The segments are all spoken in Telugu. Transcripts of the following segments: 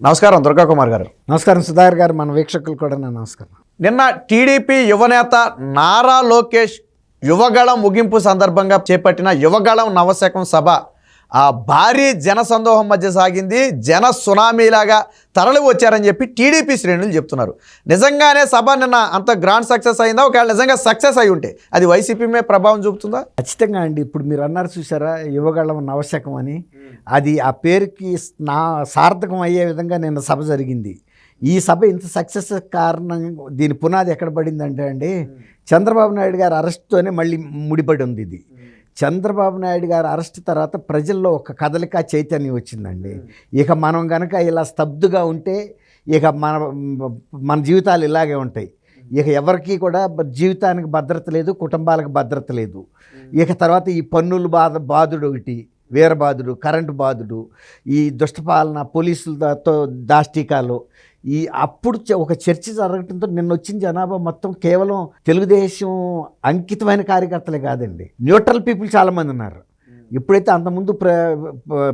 నమస్కారం దుర్గా కుమార్ గారు. నమస్కారం సుధాకర్ గారు మన వీక్షకులు కూడా నా నమస్కారం. నిన్న టీడీపీ యువనేత నారా లోకేష్ యువగళం ముగింపు సందర్భంగా చేపట్టిన యువగళం నవశకం సభ ఆ భారీ జన సందోహం మధ్య సాగింది. జన సునామీలాగా తరలి వచ్చారని చెప్పి టీడీపీ శ్రేణులు చెప్తున్నారు. నిజంగానే సభ నిన్న అంత గ్రాండ్ సక్సెస్ అయిందా? ఒకవేళ నిజంగా సక్సెస్ అయి ఉంటే. అది వైసీపీ మీద ప్రభావం చూపుతుందా? ఖచ్చితంగా అండి. ఇప్పుడు మీరు అన్నారు చూసారా యువగళం నవశకం అని. అది ఆ పేరుకి నా సార్థకం అయ్యే విధంగా నిన్న సభ జరిగింది. ఈ సభ ఇంత సక్సెస్ కారణం దీని పునాది ఎక్కడ పడిందంటే అండి చంద్రబాబు నాయుడు గారి అరెస్ట్తోనే మళ్ళీ ముడిపడి ఉంది ఇది. చంద్రబాబు నాయుడు గారి అరెస్ట్ తర్వాత ప్రజల్లో ఒక కదలిక చైతన్యం వచ్చిందండి. ఇక మనం గనక ఇలా స్తబ్దుగా ఉంటే ఇక మన మన జీవితాలు ఇలాగే ఉంటాయి. ఇక ఎవరికి కూడా జీవితానికి భద్రత లేదు కుటుంబాలకు భద్రత లేదు. ఇక తర్వాత ఈ పన్నులు బాధ బాధుడు ఒకటి వీరబాధుడు కరెంటు బాధుడు ఈ దుష్టపాలన పోలీసులతో దాష్టికాలు ఈ అప్పుడు ఒక చర్చ జరగటంతో నిన్న వచ్చిన జనాభా మొత్తం కేవలం తెలుగుదేశం అంకితమైన కార్యకర్తలే కాదండి. న్యూట్రల్ పీపుల్ చాలామంది ఉన్నారు. ఎప్పుడైతే అంతకుముందు ప్ర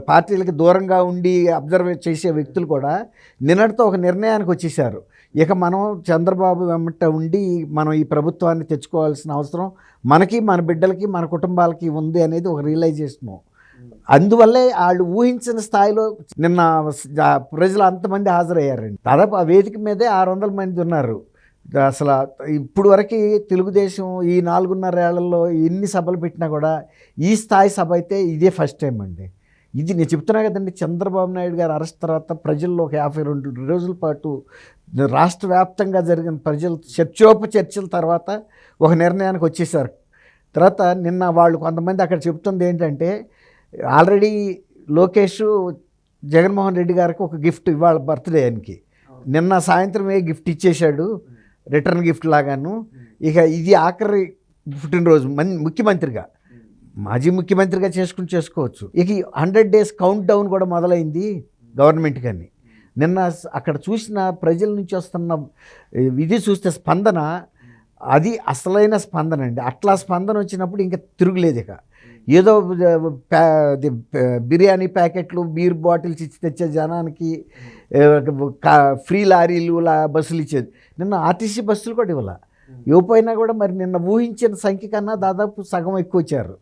పార్టీలకి దూరంగా ఉండి అబ్జర్వ్ చేసే వ్యక్తులు కూడా నిన్నటితో ఒక నిర్ణయానికి వచ్చేసారు. ఇక మనం చంద్రబాబు వెంట ఉండి మనం ఈ ప్రభుత్వాన్ని తెచ్చుకోవాల్సిన అవసరం మనకి మన బిడ్డలకి మన కుటుంబాలకి ఉంది అనేది ఒక రియలైజేషను అందువల్లే వాళ్ళు ఊహించిన స్థాయిలో నిన్న ప్రజలు అంతమంది హాజరయ్యారండి. దాదాపు ఆ వేదిక మీదే ఆరు వందల మంది ఉన్నారు. అసలు ఇప్పుడు వరకు తెలుగుదేశం ఈ నాలుగున్నర ఏళ్ళలో ఎన్ని సభలు పెట్టినా కూడా ఈ స్థాయి సభ అయితే ఇదే ఫస్ట్ టైం అండి. ఇది నేను చెప్తున్నా కదండి చంద్రబాబు నాయుడు గారు అరెస్ట్ తర్వాత ప్రజల్లో ఒక యాభై రెండు రోజుల పాటు రాష్ట్ర వ్యాప్తంగా జరిగిన ప్రజలు చర్చోప చర్చల తర్వాత ఒక నిర్ణయానికి వచ్చేసారు. తర్వాత నిన్న వాళ్ళు కొంతమంది అక్కడ చెప్తుంది ఏంటంటే ఆల్రెడీ లోకేష్ జగన్మోహన్ రెడ్డి గారికి ఒక గిఫ్ట్ ఇవాళ బర్త్డే ఆయనకి. నిన్న సాయంత్రమే గిఫ్ట్ ఇచ్చేశాడు? రిటర్న్ గిఫ్ట్ లాగాను. ఇక ఇది ఆఖరి పుట్టినరోజు మన్ ముఖ్యమంత్రిగా. మాజీ ముఖ్యమంత్రిగా చేసుకుని చేసుకోవచ్చు. ఇక హండ్రెడ్ డేస్ కౌంట్ డౌన్ కూడా మొదలైంది గవర్నమెంట్ కానీ నిన్న అక్కడ చూసిన ప్రజల నుంచి వస్తున్న ఇది చూస్తే స్పందన అది అసలైన స్పందన అండి. అట్లా స్పందన వచ్చినప్పుడు ఇంకా తిరుగులేదు ఇక. ఏదో బిర్యానీ ప్యాకెట్లు బీర్ బాటిల్స్ ఇచ్చి తెచ్చే జనానికి ఫ్రీ లారీలు బస్సులు ఇచ్చేది. నిన్న ఆర్టీసీ బస్సులు కూడా ఇవ్వాల. ఇవ్వపోయినా కూడా మరి నిన్న ఊహించిన సంఖ్య కన్నా దాదాపు సగం ఎక్కువ వచ్చారు.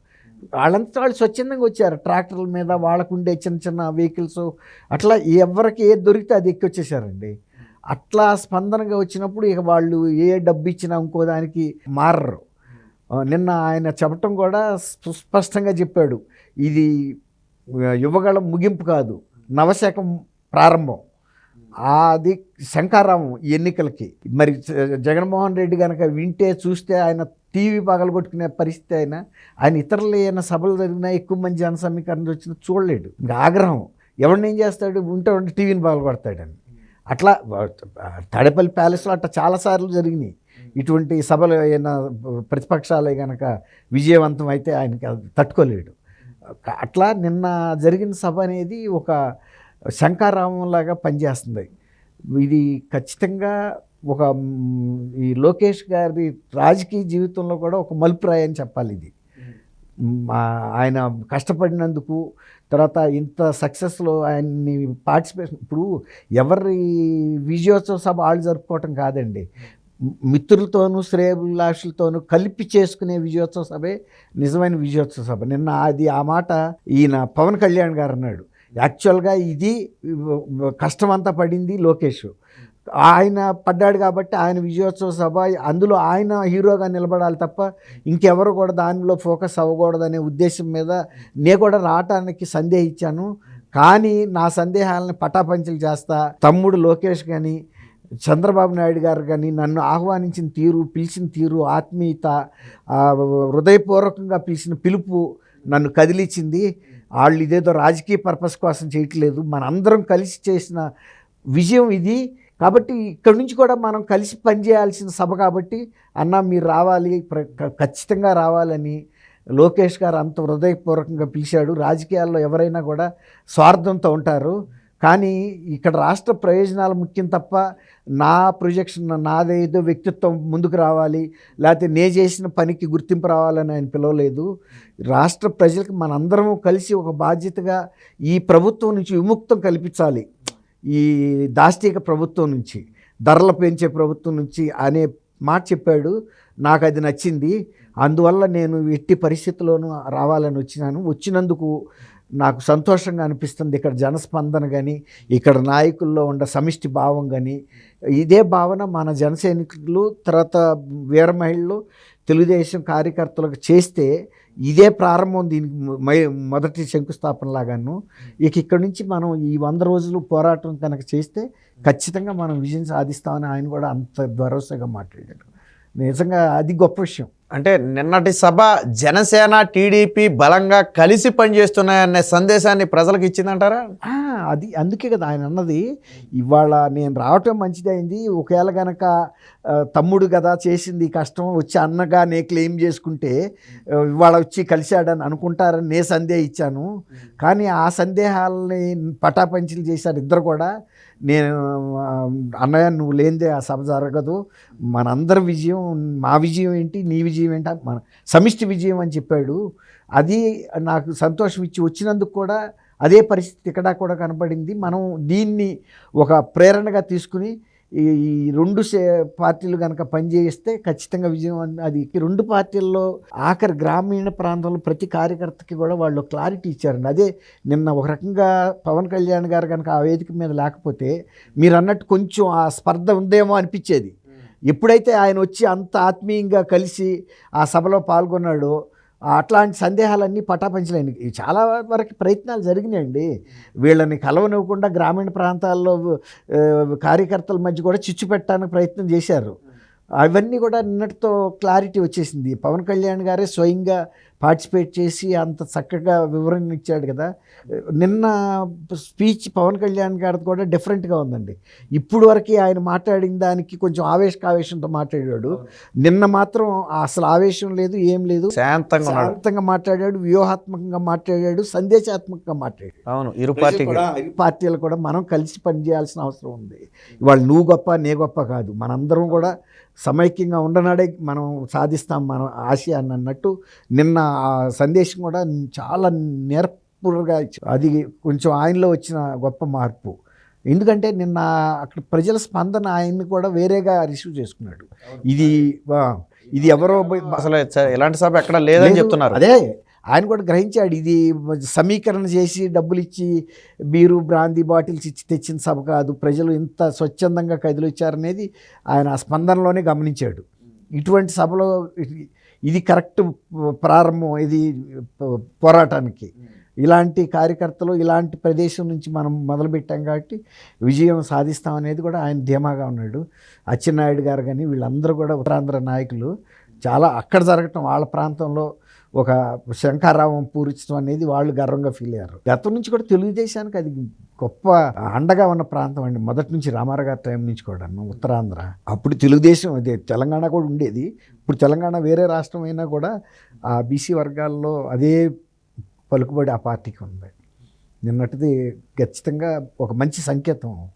వాళ్ళంతా వాళ్ళు స్వచ్ఛందంగా వచ్చారు. ట్రాక్టర్ల మీద వాళ్ళకు ఉండే చిన్న చిన్న వెహికల్స్ అట్లా ఎవరికి ఏది దొరికితే అది ఎక్కి వచ్చేసారండి అట్లా స్పందనగా వచ్చినప్పుడు ఇక వాళ్ళు ఏ డబ్బు ఇచ్చినా ఇంకో దానికి మారరు. నిన్న ఆయన చెప్పటం కూడా సుస్పష్టంగా చెప్పాడు. ఇది యువగళం ముగింపు కాదు నవశకం ప్రారంభం. అది శంకారామం ఈ ఎన్నికలకి. మరి జగన్మోహన్ రెడ్డి కనుక వింటే చూస్తే ఆయన టీవీ పగలగొట్టుకునే పరిస్థితి ఆయన ఆయన ఇతరులు ఏమైనా సభలు జరిగినా ఎక్కువ మంది జన సమీకరణ వచ్చినా చూడలేడు. ఇంకా ఆగ్రహం. ఎవరిని ఏం చేస్తాడు? ఉంటే ఉంటే టీవీని పగలగొడతాడని అట్లా వా- తాడేపల్లి ప్యాలెస్లో అట్లా చాలాసార్లు జరిగినాయి. ఇటువంటి సభలు అయినా ప్రతిపక్షాలే కనుక విజయవంతం అయితే ఆయనకి తట్టుకోలేడు. అట్లా నిన్న జరిగిన సభ అనేది ఒక శంకారామంలాగా పనిచేస్తుంది. ఇది ఖచ్చితంగా ఒక ఈ లోకేష్ గారి రాజకీయ జీవితంలో కూడా ఒక మలుపురాయని చెప్పాలి ఇది. ఆయన కష్టపడినందుకు తర్వాత ఇంత సక్సెస్లో ఆయన్ని పార్టిసిపేషన్ ఇప్పుడు ఎవరి విజయోత్సవ సభ వాళ్ళు జరుపుకోవటం కాదండి. మిత్రులతోనూ శ్రేయభిలాషులతోనూ కలిపి చేసుకునే విజయోత్సవ సభే నిజమైన విజయోత్సవ సభ. నిన్న అది ఆ మాట ఈయన పవన్ కళ్యాణ్ గారు అన్నాడు. యాక్చువల్గా ఇది కష్టమంతా పడింది లోకేష్. ఆయన పడ్డాడు కాబట్టి ఆయన విజయోత్సవ సభ అందులో ఆయన హీరోగా నిలబడాలి తప్ప ఇంకెవరు కూడా దానిలో ఫోకస్ అవ్వకూడదనే ఉద్దేశం మీద నేను కూడా రావటానికి సందేహించాను కానీ నా సందేహాలని పటాపంచలు చేస్తా తమ్ముడు లోకేష్ కానీ చంద్రబాబు నాయుడు గారు కానీ నన్ను ఆహ్వానించిన తీరు పిలిచిన తీరు ఆత్మీయత హృదయపూర్వకంగా పిలిచిన పిలుపు నన్ను కదిలించింది. వాళ్ళు ఇదేదో రాజకీయ పర్పస్ కోసం చేయట్లేదు. మనందరం కలిసి చేసిన విజయం ఇది. కాబట్టి ఇక్కడ నుంచి కూడా మనం కలిసి పనిచేయాల్సిన సభ కాబట్టి అన్న మీరు రావాలి ప్ర- ఖచ్చితంగా రావాలని లోకేష్ గారు అంత హృదయపూర్వకంగా పిలిచాడు. రాజకీయాల్లో ఎవరైనా కూడా స్వార్థంతో ఉంటారు. కానీ ఇక్కడ రాష్ట్ర ప్రయోజనాలు ముఖ్యం తప్ప నా ప్రొజెక్షన్ నాదేదో వ్యక్తిత్వం ముందుకు రావాలి లేకపోతే నే చేసిన పనికి గుర్తింపు రావాలని ఆయన పిలవలేదు. రాష్ట్ర ప్రజలకు మనందరము కలిసి ఒక బాధ్యతగా ఈ ప్రభుత్వం నుంచి విముక్తం కల్పించాలి. ఈ దాష్టిక ప్రభుత్వం నుంచి ధరలు పెంచే ప్రభుత్వం నుంచి అనే మాట చెప్పాడు. నాకు అది నచ్చింది. అందువల్ల నేను ఎట్టి పరిస్థితుల్లోనూ రావాలని వచ్చినాను. వచ్చినందుకు నాకు సంతోషంగా అనిపిస్తుంది ఇక్కడ జనస్పందన కానీ ఇక్కడ నాయకుల్లో ఉన్న సమిష్టి భావం కానీ ఇదే భావన మన జనసైనికులు తర్వాత వీర మహిళలు తెలుగుదేశం కార్యకర్తలకు చేస్తే ఇదే ప్రారంభం దీనికి మై- మొదటి శంకుస్థాపన లాగాను. ఇక ఇక్కడ నుంచి మనం ఈ వంద రోజులు పోరాటం కనుక చేస్తే ఖచ్చితంగా మనం విజయం సాధిస్తామని ఆయన కూడా అంత భరోసాగా మాట్లాడాడు నిజంగా అది గొప్ప విషయం. అంటే నిన్నటి సభ జనసేన టీడీపీ బలంగా కలిసి పనిచేస్తున్నాయనే సందేశాన్ని ప్రజలకు ఇచ్చిందంటారా? అది అందుకే కదా ఆయన అన్నది. ఇవాళ నేను రావటం మంచిదైంది. ఒకవేళ గనక తమ్ముడు కదా చేసింది ఈ కష్టం వచ్చి అన్నగా నే క్లెయిమ్ చేసుకుంటే ఇవాళ వచ్చి కలిశాడని అనుకుంటారని నే సందేహం ఇచ్చాను. కానీ ఆ సందేహాలని పటాపంచలు చేశారు ఇద్దరు కూడా. నేను అన్నయ్య నువ్వు లేనిదే ఆ సభ జరగదు. మనందరి విజయం మా విజయం ఏంటి నీ విజయం ఏంటి? మన సమిష్టి విజయం అని చెప్పాడు. అది నాకు సంతోషం ఇచ్చి వచ్చినందుకు కూడా అదే పరిస్థితి ఇక్కడ కూడా కనపడింది. మనం దీన్ని ఒక ప్రేరణగా తీసుకుని ఈ రెండు సే పార్టీలు కనుక పనిచేస్తే ఖచ్చితంగా విజయం అది రెండు పార్టీల్లో ఆఖరి గ్రామీణ ప్రాంతంలో ప్రతి కార్యకర్తకి కూడా వాళ్ళు క్లారిటీ ఇచ్చారండి. అదే నిన్న ఒక రకంగా పవన్ కళ్యాణ్ గారు కనుక ఆ వేదిక మీద లేకపోతే మీరు అన్నట్టు కొంచెం ఆ స్పర్ధ ఉందేమో అనిపించేది. ఎప్పుడైతే ఆయన వచ్చి అంత ఆత్మీయంగా కలిసి ఆ సభలో పాల్గొన్నాడో అట్లాంటి సందేహాలన్నీ పటాపంచలేని చాలా వరకు ప్రయత్నాలు జరిగినాయండి. వీళ్ళని కలవనివ్వకుండా గ్రామీణ ప్రాంతాల్లో కార్యకర్తల మధ్య కూడా చిచ్చు పెట్టడానికి ప్రయత్నం చేశారు. అవన్నీ కూడా నిన్నటితో క్లారిటీ వచ్చేసింది. పవన్ కళ్యాణ్ గారే స్వయంగా పార్టిసిపేట్ చేసి అంత చక్కగా వివరణ ఇచ్చాడు కదా. నిన్న స్పీచ్ పవన్ కళ్యాణ్ గారిది కూడా డిఫరెంట్గా ఉందండి. ఇప్పుడు వరకు ఆయన మాట్లాడిన దానికి కొంచెం ఆవేశకావేశంతో మాట్లాడాడు. నిన్న మాత్రం అసలు ఆవేశం లేదు ఏం లేదు. శాంతంగా ఉన్నాడు. శాంతంగా మాట్లాడాడు వ్యూహాత్మకంగా మాట్లాడాడు సందేశాత్మకంగా మాట్లాడాడు. అవును ఇరు పార్టీకి కూడా ఇరు పార్టీలు కూడా మనం కలిసి పనిచేయాల్సిన అవసరం ఉంది. ఇవాళ నువ్వు గొప్ప నే గొప్ప కాదు. మనందరం కూడా సమైక్యంగా ఉండనాడే మనం సాధిస్తాం మన ఆశయాన్ని అన్నట్టు నిన్న ఆ సందేశం కూడా చాలా నేర్పుగా అది కొంచెం ఆయనలో వచ్చిన గొప్ప మార్పు. ఎందుకంటే నిన్న అక్కడ ప్రజల స్పందన ఆయన్ని కూడా వేరేగా రిసీవ్ చేసుకున్నాడు. ఇది ఇది ఎవరో అసలు ఇలాంటి సభ ఎక్కడ లేదని లేదు, చెప్తున్నారు. అదే ఆయన కూడా గ్రహించాడు ఇది సమీకరణ చేసి డబ్బులు ఇచ్చి బీరు బ్రాందీ బాటిల్స్ ఇచ్చి తెచ్చిన సభ కాదు ప్రజలు ఇంత స్వచ్ఛందంగా కదిలిచ్చారనేది ఆయన ఆ స్పందనలోనే గమనించాడు. ఇటువంటి సభలో ఇది- కరెక్ట్ ప్రారంభం ఇది పో- పోరాటానికి. ఇలాంటి కార్యకర్తలు ఇలాంటి ప్రదేశం నుంచి మనం మొదలుపెట్టాం కాబట్టి విజయం సాధిస్తాం అనేది కూడా ఆయన ధీమాగా ఉన్నాడు. అచ్చెన్నాయుడు గారు కానీ వీళ్ళందరూ కూడా ఉత్తరాంధ్ర నాయకులు. చాలా అక్కడ జరగటం వాళ్ళ ప్రాంతంలో ఒక శంఖారావం పూరించడం అనేది వాళ్ళు గర్వంగా ఫీల్ అయ్యారు. గతం నుంచి కూడా తెలుగుదేశానికి అది గొప్ప అండగా ఉన్న ప్రాంతం అండి. మొదటి నుంచి రామారావు గారి టైం నుంచి కూడా ఉత్తరాంధ్ర. అప్పుడు తెలుగుదేశం అదే తెలంగాణ కూడా ఉండేది. ఇప్పుడు తెలంగాణ వేరే రాష్ట్రం అయినా కూడా ఆ బీసీ వర్గాల్లో అదే పలుకుబడి ఆ పార్టీకి ఉంది. నిన్నటిది ఖచ్చితంగా ఒక మంచి సంకేతం.